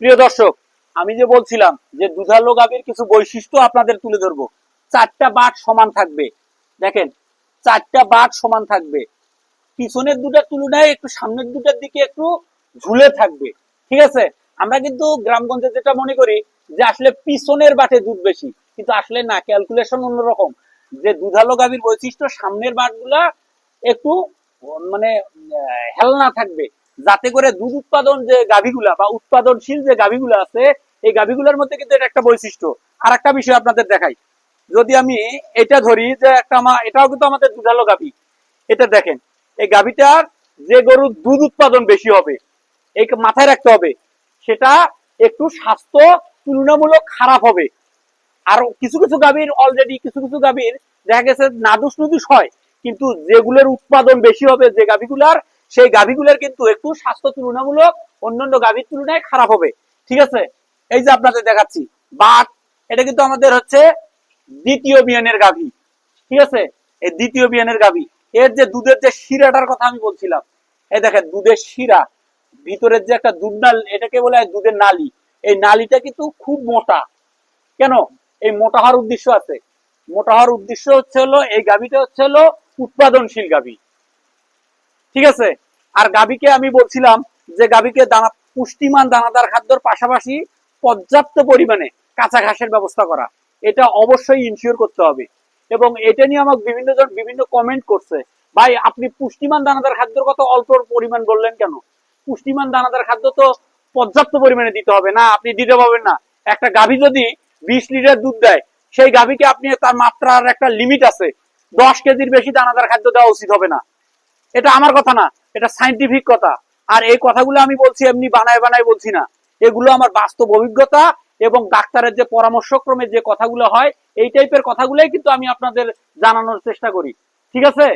প্রিয় দর্শক, আমি যে বলছিলাম যে দুধালো গাভীর কিছু বৈশিষ্ট্য আপনাদের তুলে ধরবো। চারটা বাট সমান থাকবে। দেখেন, চারটা বাট সমান থাকবে। পিছনের দুটার তুলনায় একটু সামনের দুটার দিকে একটু ঝুলে থাকবে। ঠিক আছে? আমরা কিন্তু গ্রামগঞ্জে যেটা মনে করি যে আসলে পিছনের বাটে দুধ বেশি, কিন্তু আসলে না, ক্যালকুলেশন অন্যরকম। যে দুধালো গাভীর বৈশিষ্ট্য সামনের বাটগুলা একটু মানে হেলনা থাকবে। যাতে করে দুধ উৎপাদন যে গাভীগুলা বা উৎপাদনশীল যে গাভীগুলা আছে, এই গাভীগুলোর মধ্যে কিন্তু এটা একটা বৈশিষ্ট্য। আর একটা বিষয় আপনাদের দেখাই। যদি আমি এটা ধরি যে একটা আমার এটাও কিন্তু আমাদের দুধালো গাভী। এটা দেখেন, এই গাভীটার যে গরুর দুধ উৎপাদন বেশি হবে, এই মাথায় রাখতে হবে, সেটা একটু স্বাস্থ্য তুলনামূলক খারাপ হবে। আর কিছু কিছু গাভীর অলরেডি কিছু কিছু গাভীর দেখা গেছে নাদুস নুদুস হয়, কিন্তু যেগুলোর উৎপাদন বেশি হবে, যে গাভীগুলার সেই গাভীগুলোর কিন্তু একটু স্বাস্থ্য তুলনামূলক অন্যান্য গাভীর তুলনায় খারাপ হবে। ঠিক আছে? এই যে আপনাদের দেখাচ্ছি বাট এটা কিন্তু আমাদের হচ্ছে দ্বিতীয় বিয়ানের গাভী। ঠিক আছে? এই দ্বিতীয় বিয়ানের গাভী। এর যে দুধের যে শিরাটার কথা আমি বলছিলাম, এই দেখেন দুধের শিরা, ভিতরের যে একটা দুধ নাল এটাকে বলে দুধের নালী। এই নালীটা কিন্তু খুব মোটা। কেন? এই মোটা হওয়ার উদ্দেশ্য আছে। মোটা হওয়ার উদ্দেশ্য হচ্ছে হলো, এই গাভীটা হচ্ছে হলো উৎপাদনশীল গাভী। ঠিক আছে? আর গাভীকে আমি বলছিলাম যে গাভীকে দানা, পুষ্টিমান দানাদার খাদ্যর পাশাপাশি পর্যাপ্ত পরিমাণে কাঁচা ঘাসের ব্যবস্থা করা। এটা অবশ্যই ইনশিওর করতে হবে। এবং এটা নিয়ে আমাকে বিভিন্ন জন, বিভিন্ন কমেন্ট করছে। ভাই, আপনি পুষ্টিমান দানাদার খাদ্যের কথা অল্প পরিমাণ বললেন কেন? পুষ্টিমান দানাদার খাদ্য তো পর্যাপ্ত পরিমাণে দিতে হবে। না, আপনি দিতে পারবেন না। একটা গাভী যদি বিশ লিটার দুধ দেয়, সেই গাভীকে আপনি তার মাত্রার একটা লিমিট আছে। দশ কেজির বেশি দানাদার খাদ্য দেওয়া উচিত হবে না। এটা আমার কথা না, এটা সাইন্টিফিক কথা। আর এই কথাগুলো আমি বলছি এমনি বানায় বানায় বলছি না। এগুলো আমার বাস্তব অভিজ্ঞতা এবং ডাক্তারের যে পরামর্শক্রমে যে কথাগুলো হয়, এই টাইপের কথাগুলোই কিন্তু আমি আপনাদের জানানোর চেষ্টা করি। ঠিক আছে?